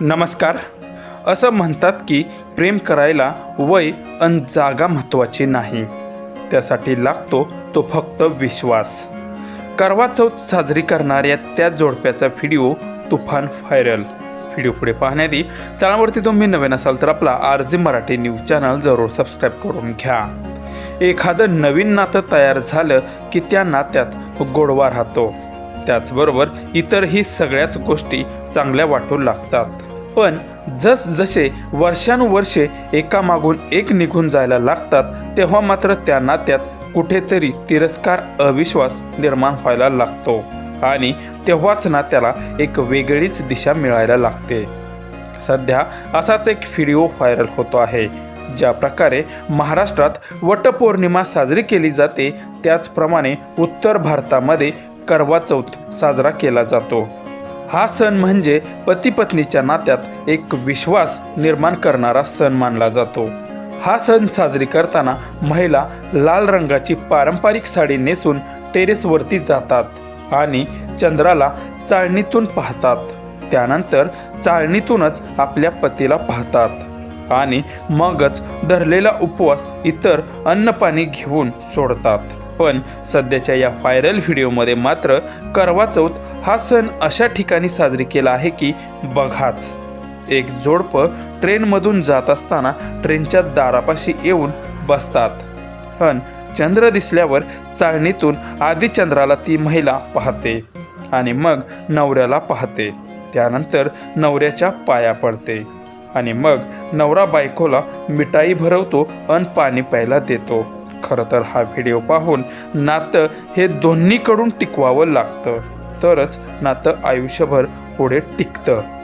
नमस्कार. असं म्हणतात की प्रेम करायला वय अन जागा महत्त्वाची नाही. त्यासाठी लागतो तो फक्त विश्वास. करवा चौथ साजरी करणाऱ्या त्या जोडप्याचा व्हिडिओ तुफान व्हायरल. व्हिडिओ पुढे पाहण्याआधी चॅनलवरती तुम्ही नवीन असाल तर आपला R J Marathi news channel जरूर सबस्क्राईब करून घ्या. एखादं नवीन नातं तयार झालं की त्या नात्यात गोडवा राहतो. त्याचबरोबर इतरही सगळ्याच गोष्टी चांगल्या वाटू लागतात. पण जसजसे वर्षानुवर्षे एकामागून एक निघून जायला लागतात तेव्हा मात्र त्या नात्यात कुठेतरी तिरस्कार अविश्वास निर्माण व्हायला लागतो. आणि तेव्हाच नात्याला एक वेगळीच दिशा मिळायला लागते. सध्या असाच एक व्हिडिओ व्हायरल होतो आहे ज्या प्रकारे महाराष्ट्रात वटपौर्णिमा साजरी केली जाते त्याचप्रमाणे उत्तर भारतामध्ये करवा चौथ साजरा केला जातो. हा सण म्हणजे पती पत्नीच्या नात्यात एक विश्वास निर्माण करणारा सण मानला जातो. हा सण साजरी करताना महिला लाल रंगाची पारंपरिक साडी नेसून टेरेसवरती जातात आणि चंद्राला चाळणीतून पाहतात. त्यानंतर चाळणीतूनच आपल्या पतीला पाहतात आणि मगच धरलेला उपवास इतर अन्नपाणी घेऊन सोडतात. पण सध्याच्या या व्हायरल व्हिडिओमध्ये मात्र करवा चौथ हा सण अशा ठिकाणी साजरी केला आहे की बघाच. एक जोडपं ट्रेनमधून जात असताना ट्रेनच्या दारापाशी येऊन बसतात. पण चंद्र दिसल्यावर चाळणीतून आधी चंद्राला ती महिला पाहते आणि मग नवऱ्याला पाहते. त्यानंतर नवऱ्याच्या पाया पडते आणि मग नवरा बायकोला मिठाई भरवतो अन पाणी प्यायला देतो. खरं तर हा व्हिडिओ पाहून नातं हे दोन्हीकडून टिकवावं लागतं. तरच नातं आयुष्यभर पुढे टिकतं.